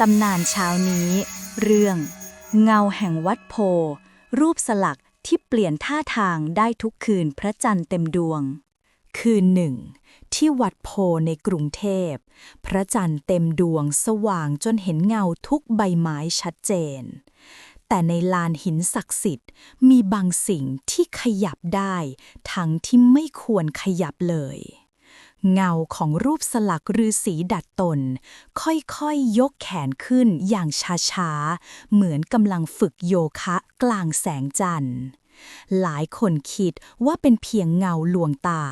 ตำนานเช้านี้ เรื่อง เงาแห่งวัดโพ รูปสลักที่เปลี่ยนท่าทางได้ทุกคืนพระจันทร์เต็มดวง คืนหนึ่ง ที่วัดโพในกรุงเทพ พระจันทร์เต็มดวงสว่างจนเห็นเงาทุกใบไม้ชัดเจน แต่ในลานหินศักดิ์สิทธิ์มีบางสิ่งที่ขยับได้ ทั้งที่ไม่ควรขยับเลย เงาของรูปสลักฤาษีดัดตน ค่อยๆยกแขนขึ้นอย่างช้าๆ เหมือนกำลังฝึกโยคะกลางแสงจันทร์หลายคนคิดว่าเป็นเพียงเงาลวงตา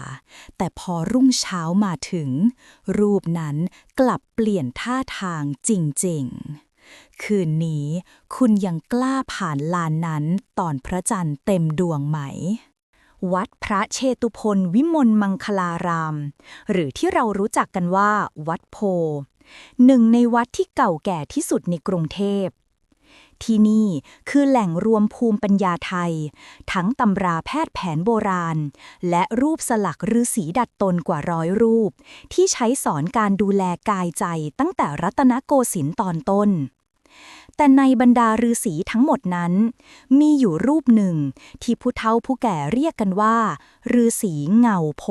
แต่พอรุ่งเช้ามาถึง รูปนั้นกลับเปลี่ยนท่าทางจริงๆ คืนนี้คุณยังกล้าผ่านลานนั้นตอนพระจันทร์เต็มดวงไหม วัดพระเชตุพนวิมลมังคลาราม หรือที่เรารู้จักกันว่า วัดโพ หนึ่งในวัดที่เก่าแก่ที่สุดในกรุงเทพ ที่นี่คือแหล่งรวมภูมิปัญญาไทย ทั้งตำราแพทย์แผนโบราณ และรูปสลักฤาษีดัดตนกว่าร้อยรูป ที่ใช้สอนการดูแลกายใจตั้งแต่รัตนโกสินทร์ตอนต้น แต่ในบรรดาฤาษีทั้งหมดนั้น มีอยู่รูปหนึ่งที่ผู้เฒ่าผู้แก่เรียกกันว่าฤาษีเงาโพ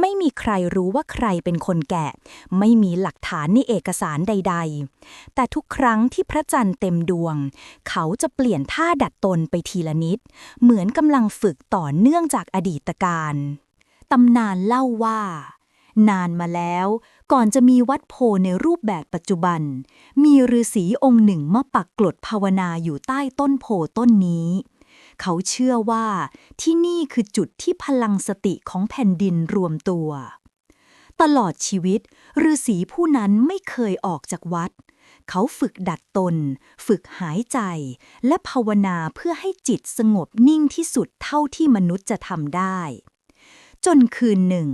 ไม่มีใครรู้ว่าใครเป็นคนแกะ ไม่มีหลักฐานในเอกสารใด ๆ แต่ทุกครั้งที่พระจันทร์เต็มดวง เขาจะเปลี่ยนท่าดัดตนไปทีละนิด เหมือนกำลังฝึกต่อเนื่องจากอดีตการ ตำนานเล่าว่า นานมาแล้ว ก่อนจะมีวัดโพในรูปแบบปัจจุบัน มีฤาษีองค์หนึ่งมาปักกลดภาวนาอยู่ใต้ต้นโพต้นนี้ เขาเชื่อว่าที่นี่คือจุดที่พลังสติของแผ่นดินรวมตัว ตลอดชีวิตฤาษีผู้นั้นไม่เคยออกจากวัด เขาฝึกดัดตน ฝึกหายใจ และภาวนาเพื่อให้จิตสงบนิ่งที่สุดเท่าที่มนุษย์จะทำได้ นคืนหนึ่ง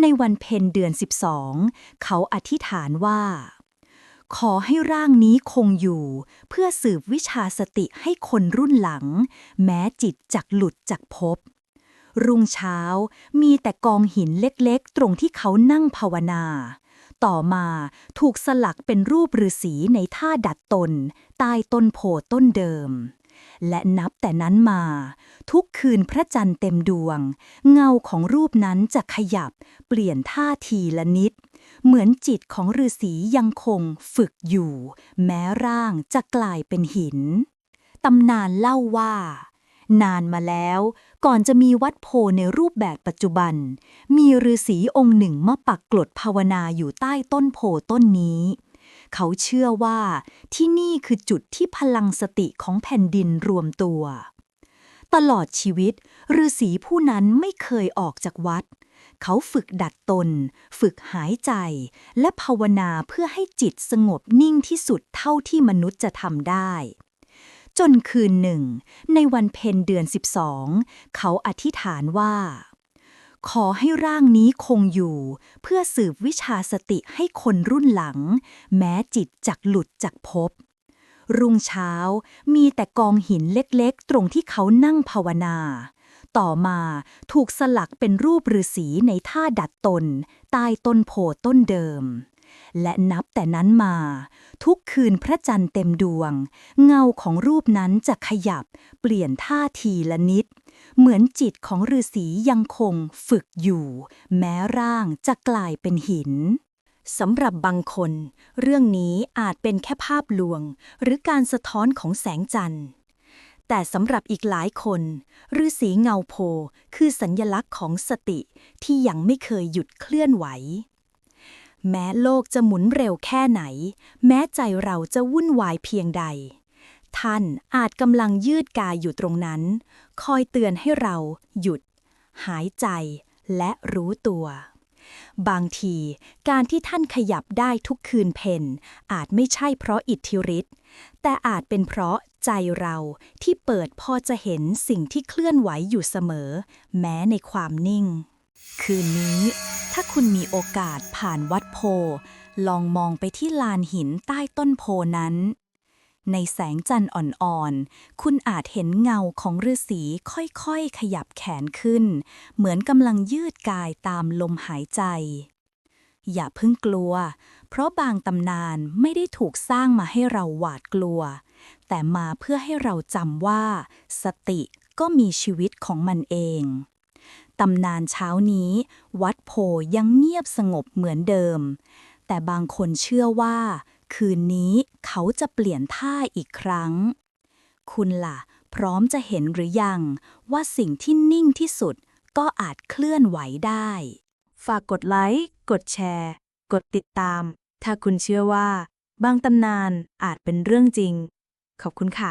ในวันเพ็ญเดือน 12 เขาอธิษฐานว่า ขอให้ร่างนี้คงอยู่ เพื่อสืบวิชาสติให้คนรุ่นหลัง แม้จิตจักหลุดจากภพรุ่งเช้ามีแต่กองหินเล็กๆ ตรงที่เขานั่งภาวนา ต่อมาถูกสลักเป็นรูปฤาษีในท่าดัดตนใต้ต้นโพต้นเดิม และนับแต่นั้นมา ทุกคืนพระจันทร์เต็มดวง เงาของรูปนั้นจะขยับ เปลี่ยนท่าทีละนิด เหมือนจิตของฤาษียังคงฝึกอยู่ แม้ร่างจะกลายเป็นหิน ตำนานเล่าว่า นานมาแล้วก่อนจะมีวัดโพในรูปแบบปัจจุบัน มีฤาษีองค์หนึ่งมาปักกลดภาวนาอยู่ใต้ต้นโพต้นนี้ เขาเชื่อว่าที่นี่คือจุดที่พลังสติของแผ่นดินรวมตัว ตลอดชีวิตฤาษีผู้นั้นไม่เคยออกจากวัด เขาฝึกดัดตน ฝึกหายใจ และภาวนาเพื่อให้จิตสงบนิ่งที่สุดเท่าที่มนุษย์จะทำได้จนคืนหนึ่ง ในวันเพ็ญเดือน 12 เขาอธิษฐานว่า ขอให้ร่างนี้คงอยู่ เพื่อสืบวิชาสติให้คนรุ่นหลัง แม้จิตจักหลุดจากภพรุ่งเช้ามีแต่กองหินเล็กๆ ตรงที่เขานั่งภาวนา ต่อมาถูกสลักเป็นรูปฤาษีในท่าดัดตน ใต้ต้นโพต้นเดิม และนับแต่นั้นมา ทุกคืนพระจันทร์เต็มดวง เงาของรูปนั้นจะขยับ เปลี่ยนท่าทีละนิด เหมือนจิตของฤาษียังคงฝึกอยู่ แม้ร่างจะกลายเป็นหินสำหรับบางคน เรื่องนี้อาจเป็นแค่ภาพลวง หรือการสะท้อนของแสงจันทร์ แต่สำหรับอีกหลายคนฤาษีเงาโพคือสัญญลักษณ์ของสติที่ยังไม่เคยหยุดเคลื่อนไหว แม้โลกจะหมุนเร็วแค่ไหน แม้ใจเราจะวุ่นวายเพียงใด ท่านอาจกำลังยืดกายอยู่ตรงนั้น คอยเตือนให้เราหยุด หายใจและรู้ตัว บางทีการที่ท่านขยับได้ทุกคืนเพนอาจไม่ใช่เพราะอิทธิฤทธิ์แต่อาจเป็นเพราะใจเราที่เปิดพอจะเห็นสิ่งที่เคลื่อนไหวอยู่เสมอ แม้ในความนิ่ง คืนนี้ ถ้าคุณมีโอกาสผ่านวัดโพ ลองมองไปที่ลานหินใต้ต้นโพนั้น ในแสงจันทร์อ่อนๆ คุณอาจเห็นเงาของฤาษีค่อยๆ ขยับแขนขึ้น เหมือนกำลังยืดกายตามลมหายใจ อย่าเพิ่งกลัว เพราะบางตำนานไม่ได้ถูกสร้างมาให้เราหวาดกลัว แต่มาเพื่อให้เราจำว่า สติก็มีชีวิตของมันเองตำนานเช้านี้ วัดโพยังเงียบสงบเหมือนเดิม แต่บางคนเชื่อว่า คืนนี้เขาจะเปลี่ยนท่าอีกครั้ง คุณล่ะ พร้อมจะเห็นหรือยังว่าสิ่งที่นิ่งที่สุดก็อาจเคลื่อนไหวได้ ฝากกดไลค์ กดแชร์ กดติดตาม ถ้าคุณเชื่อว่า บางตำนานอาจเป็นเรื่องจริง ขอบคุณค่ะ